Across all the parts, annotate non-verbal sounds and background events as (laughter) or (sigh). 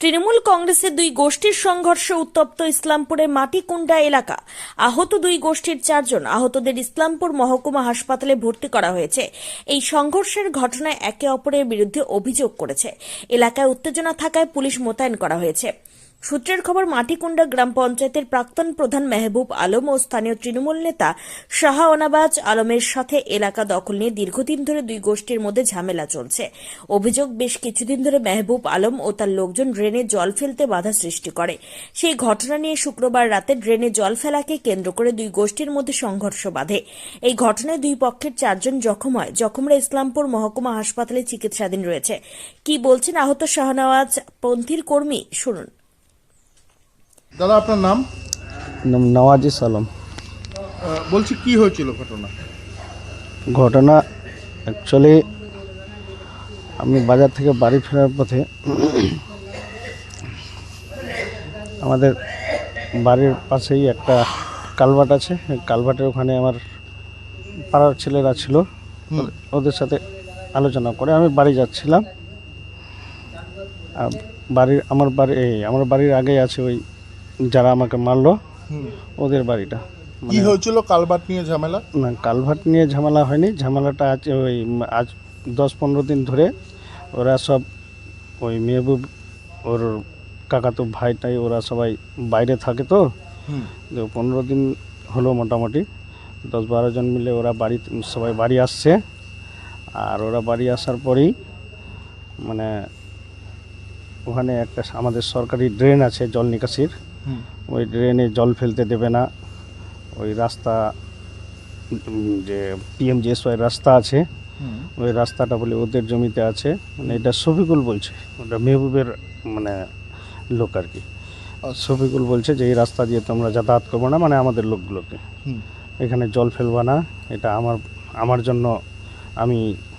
তৃণমূল কংগ্রেসের দুই গোষ্ঠীর সংঘর্ষে উত্তপ্ত ইসলামপুরের মাটিকুন্ডা এলাকা। আহত দুই গোষ্ঠীর চারজন আহতদের ইসলামপুর মহকুমা হাসপাতালে ভর্তি করা হয়েছে। এই সংঘর্ষের ঘটনায় একে অপরের বিরুদ্ধে অভিযোগ করেছে। এলাকায় উত্তেজনা থাকায় পুলিশ মোতায়েন করা হয়েছে। সূত্রের খবর, মাটিকুন্ডা গ্রাম পঞ্চায়েতের প্রাক্তন প্রধান মেহবুব আলম ও স্থানীয় তৃণমূল নেতা শাহ অনাবাজ আলমের সাথে এলাকা দখল নিয়ে দীর্ঘদিন ধরে দুই গোষ্ঠীর মধ্যে ঝামেলা চলছে। অভিযোগ, বেশ কিছুদিন ধরে মেহবুব আলম ও তার লোকজন ড্রেনে জল ফেলতে বাধা সৃষ্টি করে। সেই ঘটনা নিয়ে শুক্রবার রাতে ড্রেনে জল ফেলাকে কেন্দ্র করে দুই গোষ্ঠীর মধ্যে সংঘর্ষ বাধে। এই ঘটনায় দুই পক্ষের চারজন জখম হয়। জখমরা ইসলামপুর মহকুমা হাসপাতালে চিকিৎসাধীন রয়েছে। কি বলছেন আহত শাহনওয়াজ পন্থীর কর্মী, শুনুন। দাদা আপনার নাম? নাম নওয়াজি সালাম। বলছি কি হয়েছিল ঘটনা? ঘটনা অ্যাকচুয়ালি আমি বাজার থেকে বাড়ি ফেরার পথে আমাদের বাড়ির পাশেই একটা কালভার্ট আছে। কালভার্টের ওখানে আমার পাড়ার ছেলেরা ছিল। ওদের- সাথে আলোচনা করে আমি বাড়ি যাচ্ছিলাম। আর বাড়ির আমার বাড়ি আমার বাড়ির আগে আছে ওই যারা আমাকে মারলো ওদের বাড়িটা। কি হয়েছিল কালবাট নিয়ে ঝামেলা? না কালভার্ট নিয়ে ঝামেলা হয়নি। ঝামেলাটা আজ ওই আজ দশ পনেরো দিন ধরে ওরা সব ওই মেহবুব ওর কাকাতো ভাইটাই ওরা সবাই বাইরে থাকে তো। তো পনেরো দিন হলো মোটামুটি। দশ বারো জন মিলে ওরা বাড়ি সবাই বাড়ি আসছে। আর ওরা বাড়ি আসার পরেই মানে ওখানে একটা আমাদের সরকারি ড্রেন আছে জল নিকাশির। ওই ড্রেনে জল ফেলতে দেবে না। ওই রাস্তা যে পিএমজিএসওয়াই রাস্তা আছে ওই রাস্তাটা বলে ওদের জমিতে আছে। মানে এটা শফিকুল বলছে ওটা মেহবুবের মানে লোক আর কি। শফিকুল বলছে যে এই রাস্তা দিয়ে তোমরা যাতায়াত করব না মানে আমাদের লোকগুলোকে। এখানে জল ফেলবা না এটা আমার আমার জন্য আমি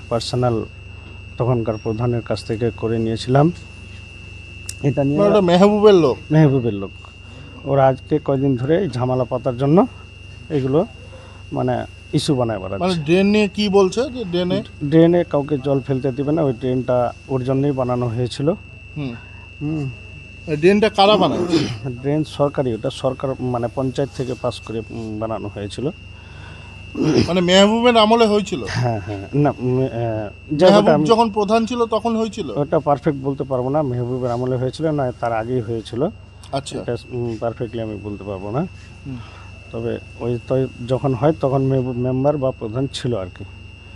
পার্সোনাল তখনকার প্রধানের কাছ থেকে করে নিয়েছিলাম। এটা নিয়ে মানে মেহবুবের লোক? মেহবুবের লোক। ওরা আজকে কয়দিন ধরে এই ঝামেলা পাতার জন্য এগুলো মানে ইস্যু বানায় মানে বেড়াচ্ছে ড্রেন নিয়ে কি বলছে যে ড্রেনে? ড্রেনে কাউকে জল ফেলতে দিবে না ওই ড্রেনটা ওর জন্যই বানানো হয়েছিল। হুম। হুম। ড্রেনটা কারা বানায় ড্রেন সরকারি ওটা সরকার মানে পঞ্চায়েত থেকে পাস করে উম, বানানো হয়েছিল। মানে মেহবুবের আমলে হয়েছিল? হ্যাঁ হ্যাঁ। না উম, আহ, যাই হোক, মেহবুব আমি- যখন প্রধান ছিল তখন হয়েছিল? ওটা পারফেক্ট বলতে পারব না মেহবুবের আমলে হয়েছিল না তার আগেই হয়েছিল। আচ্ছা। এটা পারফেক্টলি আমি বলতে পারব না। তবে ওই তো যখন হয় তখন মেহবুব মেম্বার বা প্রধান ছিল আর কি।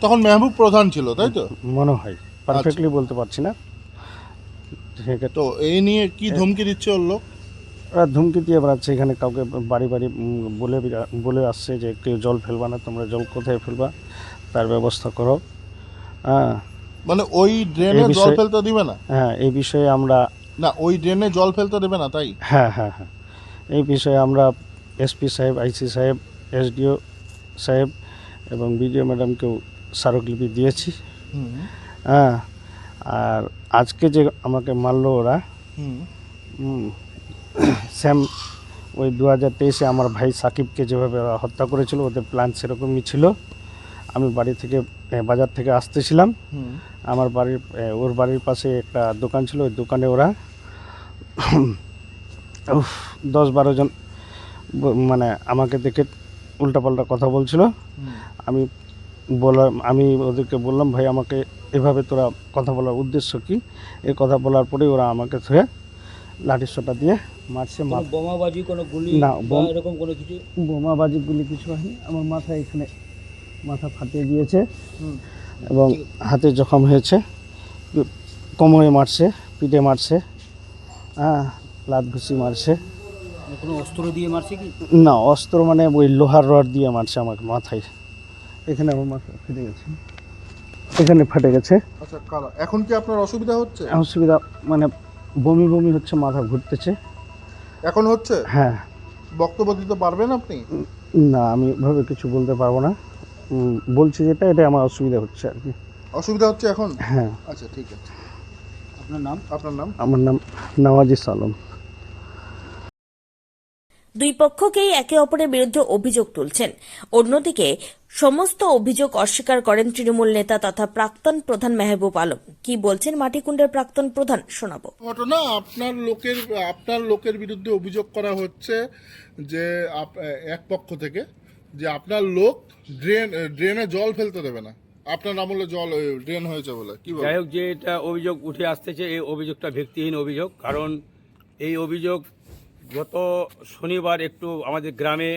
তখন মেহবুব প্রধান ছিল তাই তো? মনে হয়। পারফেক্টলি বলতে পারছি না। তো এই নিয়ে কি ধমকি দিচ্ছে ওর লোক? ওরা ধুমকি দিয়ে বেড়াচ্ছে। এখানে কাউকে বাড়ি বাড়ি বলে বলে আসছে যে কেউ জল ফেলবা না তোমরা জল কোথায় ফেলবা? তার ব্যবস্থা করো। হ্যাঁ মানে ওই ড্রেনে জল ফেলতে দিবে না? হ্যাঁ এই বিষয়ে আমরা না ওই ড্রেনে জল ফেলতে দেবে না তাই? হ্যাঁ হ্যাঁ হ্যাঁ। এই বিষয়ে আমরা এসপি সাহেব আইসি সাহেব এসডিও সাহেব এবং বিডিও ম্যাডামকেও স্মারকলিপি দিয়েছি। হ্যাঁ আর আজকে যে আমাকে মারলো ওরা স্যাম ওই দু হাজার তেইশে আমার ভাই সাকিবকে যেভাবে ওরা হত্যা করেছিল ওদের প্ল্যান সেরকমই ছিল। আমি বাড়ি থেকে বাজার থেকে আসতেছিলাম। আমার বাড়ির ওর বাড়ির পাশে একটা দোকান ছিল ওই দোকানে ওরা (coughs) দশ বারো জন মানে আমাকে দেখে উল্টাপাল্টা কথা বলছিল। আমি বললাম আমি ওদেরকে বললাম ভাই আমাকে এভাবে তোরা কথা বলার উদ্দেশ্য কি? এই কথা বলার পরেই ওরা আমাকে ধরে লাঠির সোটা দিয়ে মারছে বোমাবাজি কোনো গুলি না, এরকম কোনো কিছু? বোমাবাজি গুলি কিছু হয়নি। আমার মাথা এখানে মাথা ফাটিয়ে দিয়েছে এবং হাতে জখম হয়েছে। কোমরে মারছে পিঠে মারছে। হ্যাঁ লাত ঘুষি মারছে। মানে কোনো অস্ত্র দিয়ে মারছে কি? না অস্ত্র মানে ওই লোহার রড দিয়ে মারছে আমাকে মাথায়। এখানে আমার মাথা ফেটে গেছে। এখানে ফেটে গেছে। আচ্ছা কারা এখন কি আপনার অসুবিধা হচ্ছে? অসুবিধা মানে বমি বমি হচ্ছে মাথা ঘুরতেছে। এখন হচ্ছে? হ্যাঁ। বক্তব্য দিতে পারবেন আপনি? না আমি ভাবে কিছু বলতে পারব না। বলছি যেটা এটা আমার অসুবিধা হচ্ছে আর কি। অসুবিধা হচ্ছে এখন? হ্যাঁ। আচ্ছা ঠিক আছে। আপনার নাম? আপনার নাম? আমার নাম দুই পক্ষকেই একে অপরের বিরুদ্ধে অভিযোগ তুলছেন। অন্যদিকে সমস্ত অভিযোগ অস্বীকার করেন তৃণমূল নেতা তথা প্রাক্তন প্রধান মেহবুব আলম। কি বলছেন মাটিকুণ্ডের প্রাক্তন প্রধান? শোনাবো। ঘটনা আপনার লোকের আপনার লোকের বিরুদ্ধে অভিযোগ করা হচ্ছে যে আপ- এক পক্ষ থেকে যে আপনার লোক ড্রেন ড্রেনে জল ফেলতে দেবে না। আপনার আমলে জল ড্রেন হয়েছে বলে, কি যাই হোক যে এটা অভিযোগ উঠে আসতেছে, এই অভিযোগটা ভিত্তিহীন অভিযোগ, কারণ এই অভিযোগ গত শনিবার একটু আমাদের গ্রামে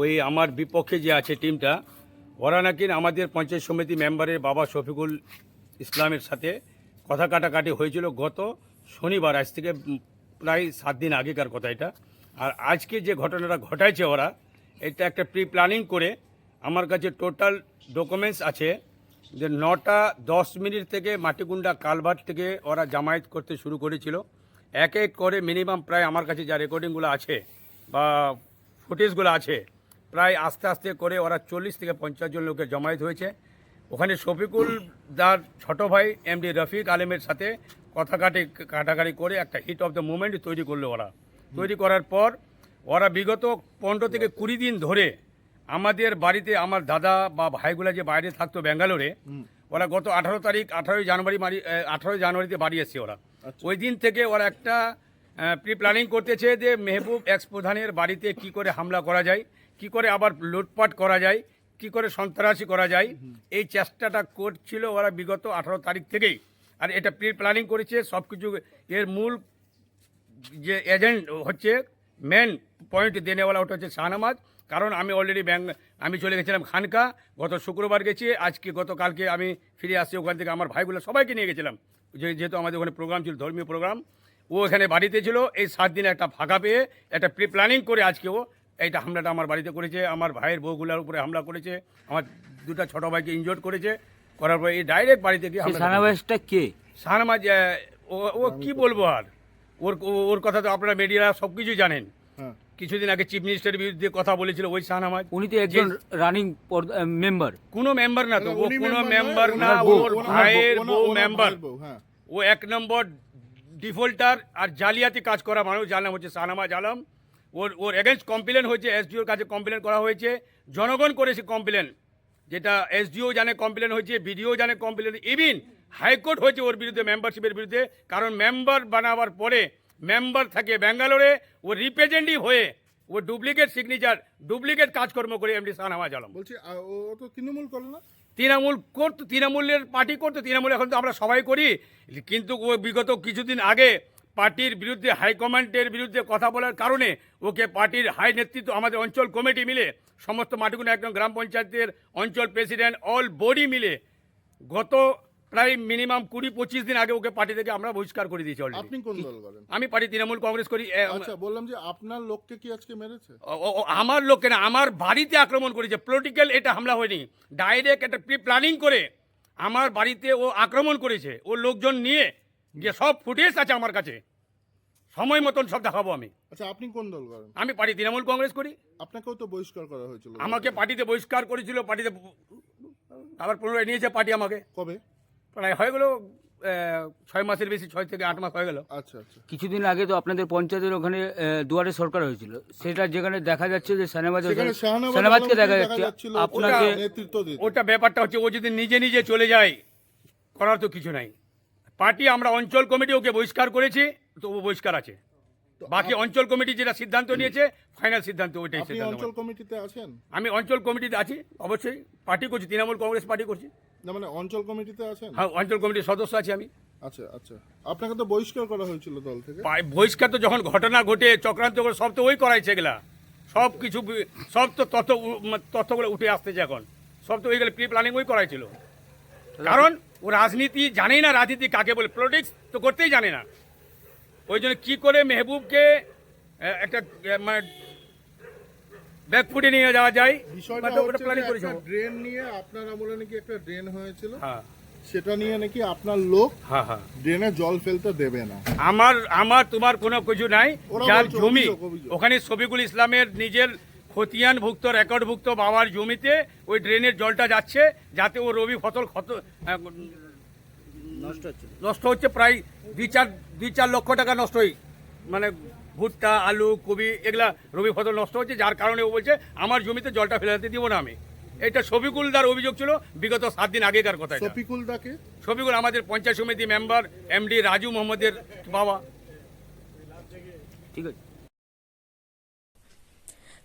ওই আমার বিপক্ষে যে আছে টিমটা, ওরা নাকি আমাদের পঞ্চায়েত সমিতি মেম্বারের বাবা শফিকুল ইসলামের সাথে কথা কাটাকাটি হয়েছিল গত শনিবার, আজ থেকে প্রায় সাত দিন আগেকার কথা এটা। আর আজকে যে ঘটনাটা ঘটাইছে ওরা, এটা একটা প্রি প্ল্যানিং করে আমার কাছে টোটাল ডকুমেন্টস আছে যে নটা দশ মিনিট থেকে মাটিগুন্ডা কালভার্ট থেকে ওরা জামায়াত করতে শুরু করেছিল। এক এক করে মিনিমাম প্রায় আমার কাছে যা রেকর্ডিংগুলো আছে বা ফুটেজগুলো আছে, প্রায় আস্তে আস্তে করে ওরা চল্লিশ থেকে পঞ্চাশ জন লোকের জমায়েত হয়েছে। ওখানে শফিকুল দার ছোট ভাই এমডি রফিক আলেমের সাথে কথা কাটি কাটাকাটি করে একটা হিট অফ দ্য মুভমেন্ট তৈরি করল ওরা। তৈরি করার পর ওরা বিগত পনেরো থেকে কুড়ি দিন ধরে আমাদের বাড়িতে আমার দাদা বা ভাইগুলা যে বাইরে থাকতো ব্যাঙ্গালোরে ওরা গত আঠারো তারিখ আঠারোই জানুয়ারি মারি আঠারোই জানুয়ারিতে বাড়ি এসছে ওরা। ওই দিন থেকে ওরা একটা প্রি প্ল্যানিং করতেছে যে মেহবুব এক্স প্রধানের বাড়িতে কি করে হামলা করা যায় কি করে আবার লুটপাট করা যায় কি করে সন্ত্রাসী করা যায়। এই চেষ্টাটা করছিল ওরা বিগত আঠারো তারিখ থেকেই। আর এটা প্রি প্ল্যানিং করেছে সব কিছু এর মূল যে এজেন্ট হচ্ছে মেন পয়েন্ট দেনেওয়ালা ওটা হচ্ছে শাহনামাজ। কারণ আমি অলরেডি ব্যাঙ্ক আমি চলে গেছিলাম খানকা গত শুক্রবার গেছি আজকে গতকালকে আমি ফিরে আসছি ওখান থেকে আমার ভাইগুলো সবাইকে নিয়ে গেছিলাম। যে যেহেতু আমাদের ওখানে প্রোগ্রাম ছিল ধর্মীয় প্রোগ্রাম ও এখানে বাড়িতে ছিল এই সাত দিনে একটা ফাঁকা পেয়ে একটা প্রি প্ল্যানিং করে আজকে ও এইটা হামলাটা আমার বাড়িতে করেছে আমার ভাইয়ের বউগুলোর উপরে হামলা করেছে আমার দুটো ছোট ভাইকে ইনজোর্ড করেছে করার পরে এই ডাইরেক্ট বাড়িতে গিয়ে সানাবাসটা কে? শাহনামাজ ও ও কি বলব আর? ওর ও- ওর কথা তো আপনারা মিডিয়ারা সব কিছু জানেন। হ্যাঁ। কিছুদিন আগে চিফ মিনিস্টারের বিরুদ্ধে কথা বলেছিল ওই শাহনামাজ উনি তো একজন রানিং মেম্বার কোনো মেম্বার না তো ও কোনো মেম্বার না ওর ভাইয়ের বউ, মেম্বার হ্যাঁ। ও এক নম্বর ডিফল্টার আর জালিয়াতি কাজ করা মানুষ যার নাম হচ্ছে শাহনামাজ আলম। ওর ওর এগেনস্ট কমপ্লেন হয়েছে এসডিওর কাছে কমপ্লেন করা হয়েছে। জনগণ করেছে কমপ্লেন যেটা এসডিও জানে কমপ্লেন হয়েছে বিডিও জানে কমপ্লেন ইভিন হাইকোর্ট হয়েছে ওর বিরুদ্ধে মেম্বারশিপের বিরুদ্ধে। কারণ মেম্বার বানাবার পরে মেম্বার থাকে ব্যাঙ্গালোরে ও রিপ্রেজেন্টেটিভ হয়ে ও ডুপ্লিকেট সিগনেচার ডুপ্লিকেট কাজকর্ম করে এমডি শাহনামাজ আলম। বলছি ও তো তৃণমূল করে না? তৃণমূল করতো তৃণমূলের পার্টি করতো তৃণমূল এখন তো আমরা সবাই করি। কিন্তু ও বিগত কিছুদিন আগে পার্টির বিরুদ্ধে হাইকমান্ডের বিরুদ্ধে কথা বলার কারণে ওকে পার্টির হাই নেতৃত্ব আমাদের অঞ্চল কমিটি মিলে সমস্ত মাটিগুলো একদম গ্রাম পঞ্চায়েতের অঞ্চল প্রেসিডেন্ট অল বডি মিলে গত প্রায় মিনিমাম কুড়ি পঁচিশ দিন আগে ওকে পার্টি থেকে আমরা বহিষ্কার করে দিয়েছি already। আপনি কোন দল করেন আমি পার্টি তৃণমূল কংগ্রেস করি আচ্ছা বললাম যে আপনার লোককে কি আজকে মেরেছে? আমার লোককে না আমার বাড়িতে আক্রমণ করেছে। পলিটিক্যাল এটা হামলা হয়নি। ডাইরেক্ট একটা প্রি প্ল্যানিং করে আমার বাড়িতে ও আক্রমণ করেছে। ও লোকজন নিয়ে গিয়ে সব ফুটেজ আছে আমার কাছে। সময় মতন সব দেখাবো আমি। আচ্ছা আপনি কোন দল করেন? আমি পার্টি তৃণমূল কংগ্রেস করি। আপনাকেও তো বহিষ্কার করা হয়েছিল। আমাকে পার্টিতে বহিষ্কার করেছিল পার্টিতে আবার পুনরায় নিয়েছে পার্টি আমাকে। কবে? প্রায় হয়ে গেল ছয় মাসের বেশি ছয় থেকে আট মাস হয়ে গেল। আচ্ছা আচ্ছা। কিছুদিন আগে তো আপনাদের পঞ্চায়েতের ওখানে দুয়ারে সরকার হয়েছিল। সেটা যেখানে দেখা যাচ্ছে যে শাহনবাজ সানাবাজকে আলমকে দেখা যাচ্ছে। আপনাকে ওটা নেতৃত্ব দিতে। ওটা ব্যাপারটা হচ্ছে ও যদি নিজে নিজে চলে যায় করার তো কিছু নাই। পার্টি আমরা অঞ্চল কমিটি ওকে বহিষ্কার করেছি তো ও বহিষ্কার আছে। বাকি অঞ্চল কমিটি যেটা সিদ্ধান্ত নিয়েছে ফাইনাল সিদ্ধান্ত ওইটাই সিদ্ধান্ত অঞ্চল কমিটিতে আছেন? আমি অঞ্চল কমিটিতে আছি অবশ্যই। পার্টি করছি তৃণমূল কংগ্রেস পার্টি করছি। না মানে অঞ্চল কমিটিতে আছেন? হ্যাঁ অঞ্চল কমিটির সদস্য আছি আমি। আচ্ছা আচ্ছা। আপনাকে তো বহিষ্কার করা হয়েছিল দল থেকে। বহিষ্কার তো যখন ঘটনা ঘটে চক্রান্ত করে সব তো ওই করাইছে এগুলা। সব কিছু সব তো তথ্য মানে তথ্যগুলো উঠে আসতেছে এখন। সব তো ওইগুলো প্রি প্ল্যানিং ওই করাইছিল। কারণ ও রাজনীতি জানেই না রাজনীতি কাকে বলে পলিটিক্স তো করতেই জানে না। ওই জন্য কী করে মেহবুবকে একটা মানে ব্যাকফুটে নিয়ে যাওয়া যায়। বিষয়টা ওটা প্ল্যানিং যে করেছে ড্রেন নিয়ে আপনার আমলে নাকি একটা ড্রেন হয়েছিল। হ্যাঁ। সেটা নিয়ে নাকি আপনার লোক হ্যাঁ হ্যাঁ। ড্রেনে জল ফেলতে দেবে না। আমার আমার তোমার কোনো কিছু নাই। যার জমি। ওখানে শফিকুল ইসলামের নিজের খতিয়ানভুক্ত রেকর্ডভুক্ত বাবার জমিতে ওই ড্রেনের জলটা যাচ্ছে যাতে ও রবি ফসল ক্ষত নষ্ট হচ্ছে। নষ্ট হচ্ছে প্রায় দুই চার দুই চার লক্ষ টাকা নষ্ট মানে ভুট্টা আলু কবি এগুলা রবি ফসল নষ্ট হচ্ছে যার কারণে ও বলছে আমার জমিতে জলটা ফেলাতে দিব না আমি। এটা শফিকুলদার অভিযোগ ছিল বিগত সাত দিন আগেকার কথা এটা। শফিকুল দাকে? শফিকুল আমাদের পঞ্চায়েত সমিতি মেম্বার এমডি রাজু মোহাম্মদের বাবা। ঠিক আছে।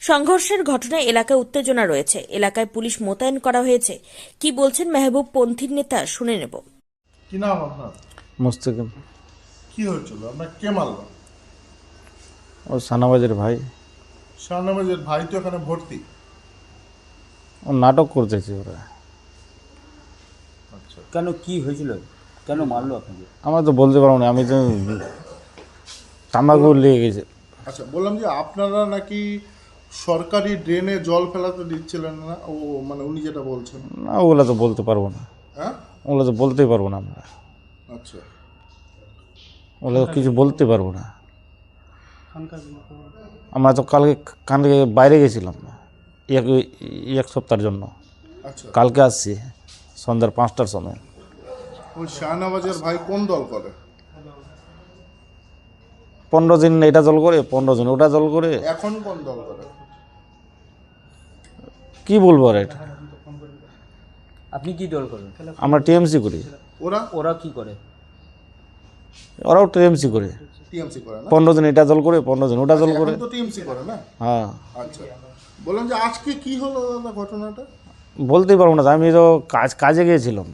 সংঘর্ষের ঘটনায় এলাকায় উত্তেজনা রয়েছে। এলাকায় পুলিশ মোতায়েন করা হয়েছে। কি বলছেন মেহবুব পন্থীর নেতা শুনে নেব। কি নাম আপনার? মুস্তাকিম। কি হয়েছিল? আপনার কে মারল ও সানাবাজের ভাই। শাহনামাজের ভাই তো এখানে ভর্তি। ও নাটক করতেছে ওরা। আচ্ছা। কেন কি হয়েছিল? কেন মারলো আপনাকে? আমরা তো বলতে পারব না আমি তো তাম্বাকু লেগে গেছে। আচ্ছা বললাম যে আপনারা নাকি সরকারি ড্রেনে জল ফেলাতে দিচ্ছিলেন না? ও মানে উনি যেটা বলছেন। না ওগুলো তো বলতে পারব না। হ্যাঁ? ওগুলো তো বলতেই পারব না আমরা। আচ্ছা। ওগুলো তো কিছু বলতে পারব না। আমরা তো কালকে কালকে বাইরে গেছিলাম। এক এক সপ্তাহের জন্য। আচ্ছা। কালকে আসছি সন্ধ্যার পাঁচটার সময়। ওই শাহনাবাজের ভাই কোন দল করে? পনেরো দিন এটা জল করে পনেরো দিন ওটা জল করে। এখন কোন দল করে? কি বলব আর এটা? আপনি কি দল করেন? আমরা টিএমসি করি। ওরা? ওরা কি করে? ওরাও টিএমসি করে। টিএমসি করে না? পনেরো দিন এটা জল করে পনেরো দিন ওটা জল করে। তো টিএমসি করে না? হ্যাঁ। আচ্ছা। বললাম যে আজকে কি হলো দাদা ঘটনাটা? বলতেই পারব না আমি তো কাজ কাজে গিয়েছিলাম।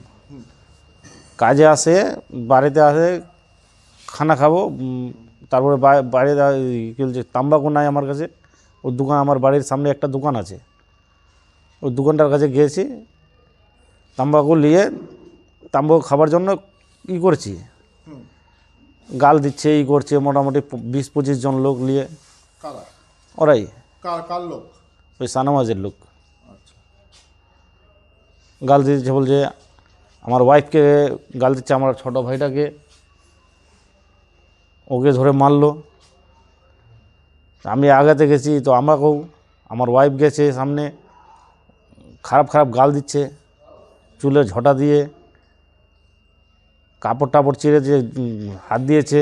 কাজে আসে বাড়িতে আসে খানা খাব তারপরে বাইরে কি বলছে তাম্বাকু নাই আমার কাছে। ওর দোকান আমার বাড়ির সামনে একটা দোকান আছে। ওই দোকানটার কাছে গিয়েছি। তাম্বাকু নিয়ে তাম্বাকু খাবার জন্য ই করছি। গাল দিচ্ছে এই করছে মোটামুটি বিশ পঁচিশ জন লোক নিয়ে। ওরাই। কার লোক? ওই সানামাজের লোক। আচ্ছা। গাল দিচ্ছে বলছে আমার ওয়াইফকে গাল দিচ্ছে আমার ছোট ভাইটাকে। ওকে ধরে মারলো। আমি আগাতে গেছি তো আমাকেও আমার ওয়াইফ গেছে সামনে। খারাপ খারাপ গাল দিচ্ছে। চুলে ঝটা দিয়ে কাপড় টাপড় দিয়ে উম, হাত দিয়েছে।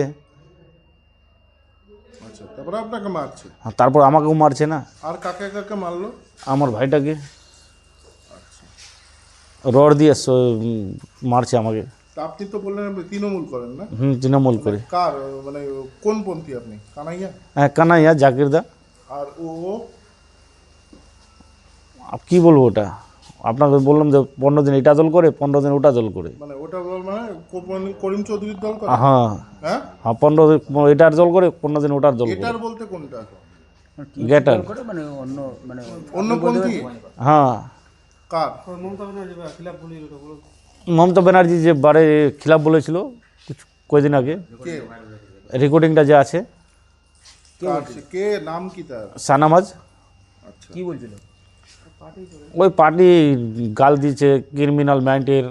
আচ্ছা তারপরে আপনাকে মারছে? আর তারপর আমাকেও মারছে না। আর কাকে কাকে মারলো? আমার ভাইটাকে। রড দিয়ে মারছে আমাকে। আপনি তো বললেন আপনি তৃণমূল করেন না? হুম তৃণমূল করে। কার মানে কোন পন্থী আপনি? কানাইয়া? হ্যাঁ কানাইয়া জাকিরদা। আর ও ও? কি বলব ওটা? আপনাকে বললাম যে পনেরো দিন এটা দল করে পনেরো দিন ওটা দল করে। মানে ওটা মানে করিম চৌধুরীর দল করে? হ্যাঁ। হ্যাঁ? হ্যাঁ পনেরো দিন এটার দল করে পনেরো দিন ওটার দল করে। এটার বলতে কোনটা? গেটার মানে অন্য মানে অন্য হ্যাঁ। কার? মমতা ব্যানার্জি যে বারে খিলাফ বলেছিল কিছু কয়েকদিন আগে রেকর্ডিংটা যে আছে। কে? নাম কি তার? সানামাজ। আচ্ছা। কি বলছিল? ওই পার্টি গাল দিয়েছে ক্রিমিনাল ম্যান্ডের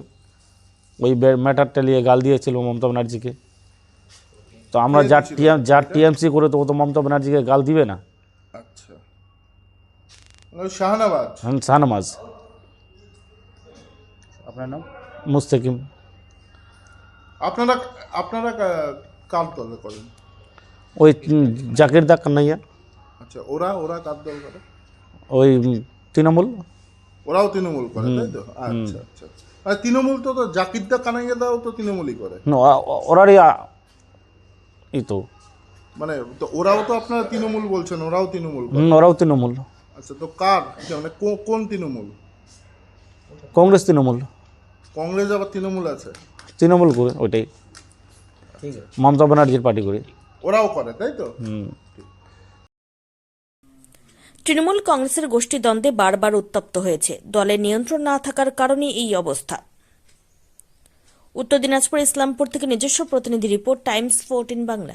ওই ম্যাটারটা নিয়ে গাল দিয়েছিল মমতা ব্যানার্জিকে। তো আমরা যার টিএম যার টিএমসি করে তো ও তো মমতা ব্যানার্জিকে গাল দিবে না? আচ্ছা। হুম, শাহনামাজ আপনার নাম? মুস্তাকিম। আপনারা আপনারা কার দলে করেন? ওই জাকির দা কান্নাইয়া আচ্ছা ওরা ওরা কার দল করে? ওই তৃণমূল? ওরাও তৃণমূল করে তাই তো? আচ্ছা আচ্ছা আর তৃণমূল তো তো জাকিরদা কানাইয়া দাও তো তৃণমূলই করে। না, ওরারই এই তো। মানে তো ওরাও তো আপনারা তৃণমূল বলছেন ওরাও তৃণমূল করে। হুম, ওরাও তৃণমূল। আচ্ছা তো কার? মানে কো- কোন তৃণমূল? কংগ্রেস তৃণমূল। কংগ্রেস আবার তৃণমূল আছে? তৃণমূল করে ওইটাই। ঠিক আছে। মমতা ব্যানার্জির পার্টি করে। ওরাও করে তাই তো? হুম। তৃণমূল কংগ্রেসের গোষ্ঠীদ্বন্দ্বে বারবার উত্তপ্ত হয়েছে। দলের নিয়ন্ত্রণ না থাকার কারণে এই অবস্থা। উত্তর দিনাজপুর ইসলামপুর থেকে নিজস্ব প্রতিনিধি report, Times fourteen Bangla.